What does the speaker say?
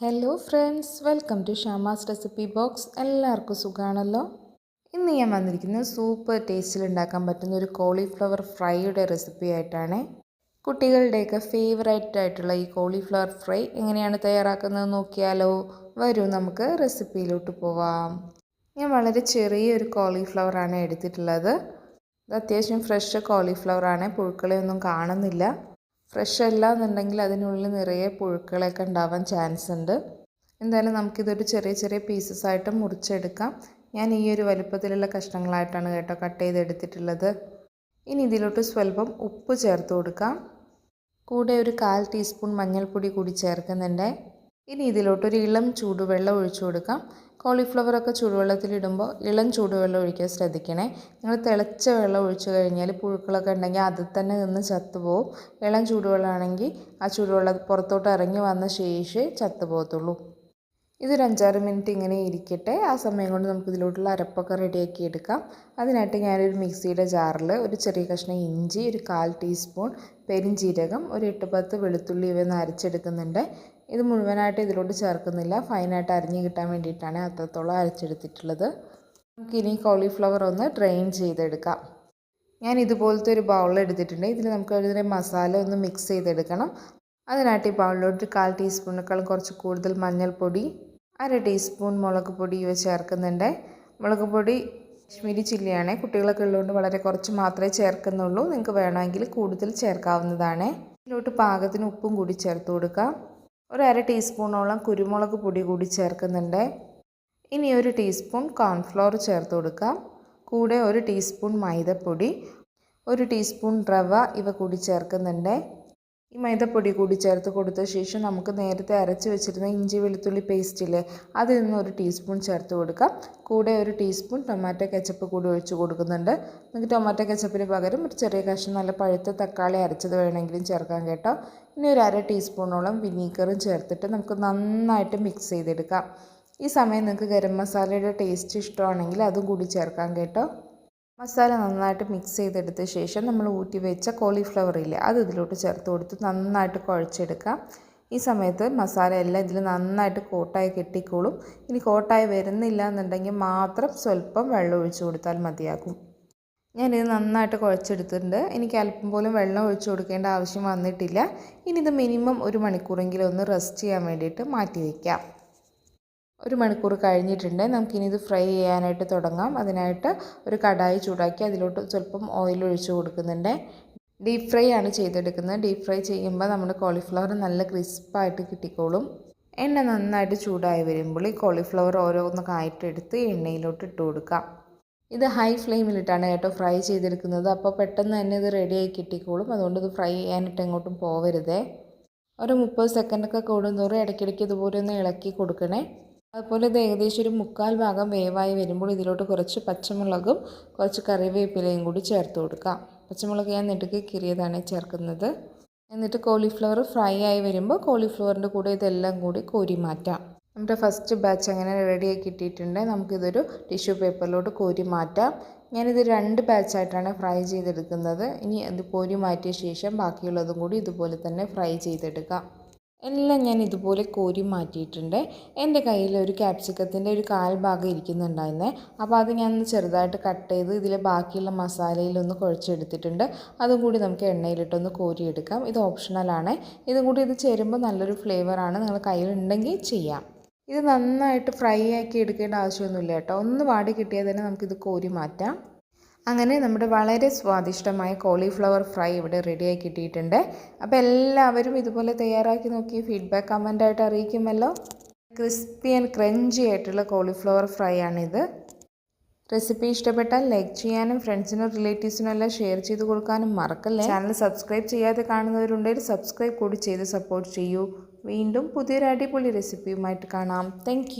Hello friends welcome to Shama's recipe box എല്ലാവർക്കും സുഖമാണല്ലോ ഇന്ന് ഞാൻ വന്നിരിക്കുന്നത് സൂപ്പർ ടേസ്റ്റിൽ ഉണ്ടാക്കാൻ പറ്റുന്ന ഒരു കോളിഫ്ലവർ ഫ്രൈയുടെ റെസിപ്പി ആയിട്ടാണ്. കുട്ടികളുടെയൊക്കെ ഫേവറേറ്റ് ആയിട്ടുള്ള ഈ കോളിഫ്ലവർ ഫ്രൈ എങ്ങനെയാണ് തയ്യാറാക്കുന്നത് നോക്കിയാലോ? വരൂ നമുക്ക് റെസിപ്പിയിലോട്ട് പോവാം. ഞാൻ വളരെ ചെറിയൊരു കോളിഫ്ലവറാണ് എടുത്തിട്ടുള്ളത്. ഇത് അത്യാവശ്യം ഫ്രഷ് കോളിഫ്ലവർ കോളിഫ്ലവറാണ് പുഴുക്കളെയൊന്നും കാണുന്നില്ല. ഫ്രഷ് അല്ല എന്നുണ്ടെങ്കിൽ അതിനുള്ളിൽ നിറയെ പുഴുക്കളൊക്കെ ഉണ്ടാവാൻ ചാൻസ് ഉണ്ട്. എന്തായാലും നമുക്കിതൊരു ചെറിയ ചെറിയ പീസസ് ആയിട്ട് മുറിച്ചെടുക്കാം. ഞാൻ ഈ ഒരു വലുപ്പത്തിലുള്ള കഷ്ണങ്ങളായിട്ടാണ് കേട്ടോ കട്ട് ചെയ്തെടുത്തിട്ടുള്ളത്. ഇനി ഇതിലോട്ട് സ്വല്പം ഉപ്പ് ചേർത്ത് കൊടുക്കാം. കൂടെ ഒരു കാൽ ടീസ്പൂൺ മഞ്ഞൾപ്പൊടി കൂടി ചേർക്കുന്നുണ്ട്. ഇനി ഇതിലോട്ടൊരു ഇളം ചൂടുവെള്ളം ഒഴിച്ചു കൊടുക്കാം. കോളിഫ്ലവറൊക്കെ ചൂടുവെള്ളത്തിലിടുമ്പോൾ ഇളം ചൂടുവെള്ളം ഒഴിക്കാൻ ശ്രദ്ധിക്കണേ. നിങ്ങൾ തിളച്ച വെള്ളം ഒഴിച്ചു കഴിഞ്ഞാൽ പുഴുക്കളൊക്കെ ഉണ്ടെങ്കിൽ അതിൽ തന്നെ നിന്ന് ചത്തുപോകും ഇളം ചൂടുവെള്ളമാണെങ്കിൽ ആ ചൂടുവെള്ളം പുറത്തോട്ട് ഇറങ്ങി വന്ന ശേഷി ചത്തുപോകത്തുള്ളൂ. ഇതൊരു അഞ്ചാറ് മിനിറ്റ് ഇങ്ങനെ ഇരിക്കട്ടെ. ആ സമയം കൊണ്ട് നമുക്ക് ഇതിലോട്ടുള്ള അരപ്പൊക്കെ റെഡിയാക്കി എടുക്കാം. അതിനായിട്ട് ഞാനൊരു മിക്സിയുടെ ജാറിൽ ഒരു ചെറിയ കഷ്ണം ഇഞ്ചി ഒരു കാൽ ടീസ്പൂൺ പെരിഞ്ചീരകം ഒരു എട്ട് പത്ത് വെളുത്തുള്ളി ഇവയൊന്ന് അരച്ചെടുക്കുന്നുണ്ട്. ഇത് മുഴുവനായിട്ട് ഇതിലോട്ട് ചേർക്കുന്നില്ല. ഫൈനായിട്ട് അരിഞ്ഞ് കിട്ടാൻ വേണ്ടിയിട്ടാണ് അത്രത്തോളം അരച്ചെടുത്തിട്ടുള്ളത്. നമുക്കിനി കോളിഫ്ലവർ ഒന്ന് ഡ്രെയിൻ ചെയ്തെടുക്കാം. ഞാൻ ഇതുപോലത്തെ ഒരു ബൗൾ എടുത്തിട്ടുണ്ട്. ഇതിൽ നമുക്ക് ഇതിന്റെ മസാല ഒന്ന് മിക്സ് ചെയ്തെടുക്കണം. അതിനായിട്ട് ഈ ബൗളിലോട്ട് കാൽ ടീസ്പൂണിനേക്കാളും കുറച്ച് കൂടുതൽ മഞ്ഞൾപ്പൊടി അര ടീസ്പൂൺ മുളക് പൊടി ഇവ ചേർക്കുന്നുണ്ട്. മുളക് പൊടി കാശ്മീരി ചില്ലിയാണ്. കുട്ടികളൊക്കെ ഉള്ളതുകൊണ്ട് വളരെ കുറച്ച് മാത്രമേ ചേർക്കുന്നുള്ളൂ. നിങ്ങൾക്ക് വേണമെങ്കിൽ കൂടുതൽ ചേർക്കാവുന്നതാണ്. ഇതിലോട്ട് പാകത്തിന് ഉപ്പും കൂടി ചേർത്ത് കൊടുക്കാം. ഒരു അര ടീസ്പൂണോളം കുരുമുളക് പൊടി കൂടി ചേർക്കുന്നുണ്ട്. ഇനി ഒരു ടീസ്പൂൺ കോൺഫ്ലോർ ചേർത്ത് കൊടുക്കാം. കൂടെ ഒരു ടീസ്പൂൺ മൈദപ്പൊടി ഒരു ടീസ്പൂൺ റവ ഇവ കൂടി ചേർക്കുന്നുണ്ട്. ഈ മൈദപ്പൊടി കൂടി ചേർത്ത് കൊടുത്ത ശേഷം നമുക്ക് നേരത്തെ അരച്ച് വെച്ചിരുന്ന ഇഞ്ചി വെളുത്തുള്ളി പേസ്റ്റിൽ അതിൽ നിന്ന് ഒരു ടീസ്പൂൺ ചേർത്ത് കൊടുക്കാം. കൂടെ ഒരു ടീസ്പൂൺ ടൊമാറ്റോ കെച്ചപ്പ് കൂടി ഒഴിച്ച് കൊടുക്കുന്നുണ്ട്. നമുക്ക് ടൊമാറ്റോ കെച്ചപ്പിന് പകരം ഒരു ചെറിയ കഷ്ണം നല്ല പഴുത്ത തക്കാളി അരച്ചത് വേണമെങ്കിലും ചേർക്കാം കേട്ടോ. ഇനി ഒരു അര ടീസ്പൂണോളം വിനീഗറും ചേർത്തിട്ട് നമുക്ക് നന്നായിട്ട് മിക്സ് ചെയ്തെടുക്കാം. ഈ സമയം നിങ്ങൾക്ക് ഗരം മസാലയുടെ ടേസ്റ്റ് ഇഷ്ടമാണെങ്കിൽ അതും കൂടി ചേർക്കാം കേട്ടോ. മസാല നന്നായിട്ട് മിക്സ് ചെയ്തെടുത്ത ശേഷം നമ്മൾ ഊറ്റി വെച്ച കോളിഫ്ലവർ ഇല്ലേ അത് ഇതിലോട്ട് ചേർത്ത് കൊടുത്ത് നന്നായിട്ട് കുഴച്ചെടുക്കാം. ഈ സമയത്ത് മസാല എല്ലാം ഇതിൽ നന്നായിട്ട് കോട്ടായി കെട്ടിക്കോളും. ഇനി കോട്ടായി വരുന്നില്ല എന്നുണ്ടെങ്കിൽ മാത്രം സ്വല്പം വെള്ളം ഒഴിച്ചു കൊടുത്താൽ മതിയാകും. ഞാനിത് നന്നായിട്ട് കുഴച്ചെടുത്തിട്ടുണ്ട്. എനിക്ക് അല്പം പോലും വെള്ളം ഒഴിച്ചു കൊടുക്കേണ്ട ആവശ്യം വന്നിട്ടില്ല. ഇനി ഇത് മിനിമം ഒരു മണിക്കൂറെങ്കിലും ഒന്ന് റെസ്റ്റ് ചെയ്യാൻ വേണ്ടിയിട്ട് മാറ്റി വയ്ക്കാം ഒരു മണിക്കൂർ കഴിഞ്ഞിട്ടുണ്ട്. നമുക്കിനി ഇത് ഫ്രൈ ചെയ്യാനായിട്ട് തുടങ്ങാം. അതിനായിട്ട് ഒരു കടായി ചൂടാക്കി അതിലോട്ട് സ്വല്പം ഓയിൽ ഒഴിച്ചു കൊടുക്കുന്നുണ്ട്. ഡീപ്പ് ഫ്രൈ ആണ് ചെയ്തെടുക്കുന്നത്. ഡീപ്പ് ഫ്രൈ ചെയ്യുമ്പോൾ നമ്മുടെ കോളിഫ്ലവർ നല്ല ക്രിസ്പായിട്ട് കിട്ടിക്കോളും. എണ്ണ നന്നായിട്ട് ചൂടായി വരുമ്പോൾ ഈ കോളിഫ്ലവർ ഓരോന്നൊക്കെ കായിട്ടെടുത്ത് എണ്ണയിലോട്ട് ഇട്ട് കൊടുക്കാം. ഇത് ഹൈ ഫ്ലെയിമിലിട്ടാണ് കേട്ടോ ഫ്രൈ ചെയ്തെടുക്കുന്നത്. അപ്പോൾ പെട്ടെന്ന് തന്നെ ഇത് റെഡിയായി കിട്ടിക്കോളും. അതുകൊണ്ട് ഇത് ഫ്രൈ ചെയ്യാനിട്ട് എങ്ങോട്ടും പോവരുതേ. ഒരു മുപ്പത് സെക്കൻഡൊക്കെ കൂടുന്നതോറും ഇടയ്ക്കിടയ്ക്ക് ഇതുപോലെ ഒന്ന് ഇളക്കി കൊടുക്കണേ. അതുപോലെ ഇത് ഏകദേശം ഒരു മുക്കാൽ ഭാഗം വേവായി വരുമ്പോൾ ഇതിലോട്ട് കുറച്ച് പച്ചമുളകും കുറച്ച് കറിവേപ്പിലയും കൂടി ചേർത്ത് കൊടുക്കാം. പച്ചമുളക് ഞാൻ നെടുക്കി കീറിയതാണ് ചേർക്കുന്നത്. എന്നിട്ട് കോളിഫ്ലവർ ഫ്രൈ ആയി വരുമ്പോൾ കോളിഫ്ലവറിന്റെ കൂടെ ഇതെല്ലാം കൂടി കോരി മാറ്റാം. നമ്മുടെ ഫസ്റ്റ് ബാച്ച് അങ്ങനെ റെഡിയായി കിട്ടിയിട്ടുണ്ട്. നമുക്കിതൊരു ടിഷ്യൂ പേപ്പറിലോട്ട് കോരി മാറ്റാം. ഞാനിത് രണ്ട് ബാച്ചായിട്ടാണ് ഫ്രൈ ചെയ്തെടുക്കുന്നത്. ഇനി അത് കോരി മാറ്റിയ ശേഷം ബാക്കിയുള്ളതും കൂടി ഇതുപോലെ തന്നെ ഫ്രൈ ചെയ്തെടുക്കാം. എല്ലാം ഞാൻ ഇതുപോലെ കോരി മാറ്റിയിട്ടുണ്ട്. എന്റെ കയ്യിൽ ഒരു ക്യാപ്സിക്കത്തിന്റെ ഒരു കാൽ ഭാഗം ഇരിക്കുന്നുണ്ടായിരുന്നേ. അപ്പോൾ അത് ഞാൻ ചെറുതായിട്ട് കട്ട് ചെയ്ത് ഇതിലെ ബാക്കിയുള്ള മസാലയിലൊന്ന് കുഴച്ചെടുത്തിട്ടുണ്ട്. അതും കൂടി നമുക്ക് എണ്ണയിലിട്ടൊന്ന് കോരിയെടുക്കാം. ഇത് ഓപ്ഷണലാണ് ഇതും കൂടി ഇത് ചേരുമ്പോൾ നല്ലൊരു ഫ്ലേവറാണ് നിങ്ങൾ കയ്യിലുണ്ടെങ്കിൽ ചെയ്യാം. ഇത് നന്നായിട്ട് ഫ്രൈ ആക്കി എടുക്കേണ്ട ആവശ്യമൊന്നുമില്ല കേട്ടോ. ഒന്ന് വാടി കിട്ടിയാൽ തന്നെ നമുക്കിത് കോരി മാറ്റാം. അങ്ങനെ നമ്മുടെ വളരെ സ്വാദിഷ്ടമായ കോളിഫ്ലവർ ഫ്രൈ ഇവിടെ റെഡിയായി കിട്ടിയിട്ടുണ്ട്. അപ്പോൾ എല്ലാവരും ഇതുപോലെ തയ്യാറാക്കി നോക്കി ഫീഡ്ബാക്ക് കമന്റായിട്ട് അറിയിക്കുമല്ലോ. ക്രിസ്പി ആൻഡ് ക്രഞ്ചി ആയിട്ടുള്ള കോളിഫ്ലവർ ഫ്രൈ ആണിത്. റെസിപ്പി ഇഷ്ടപ്പെട്ടാൽ ലൈക്ക് ചെയ്യാനും ഫ്രണ്ട്സിനും റിലേറ്റീവ്സിനും എല്ലാം ഷെയർ ചെയ്ത് കൊടുക്കാനും മറക്കല്ലേ? ചാനൽ സബ്സ്ക്രൈബ് ചെയ്യാതെ കാണുന്നവരുണ്ടെങ്കിൽ സബ്സ്ക്രൈബ് കൂടി ചെയ്ത് സപ്പോർട്ട് ചെയ്യൂ. വീണ്ടും പുതിയൊരു അടിപൊളി റെസിപ്പിയുമായിട്ട് കാണാം. താങ്ക്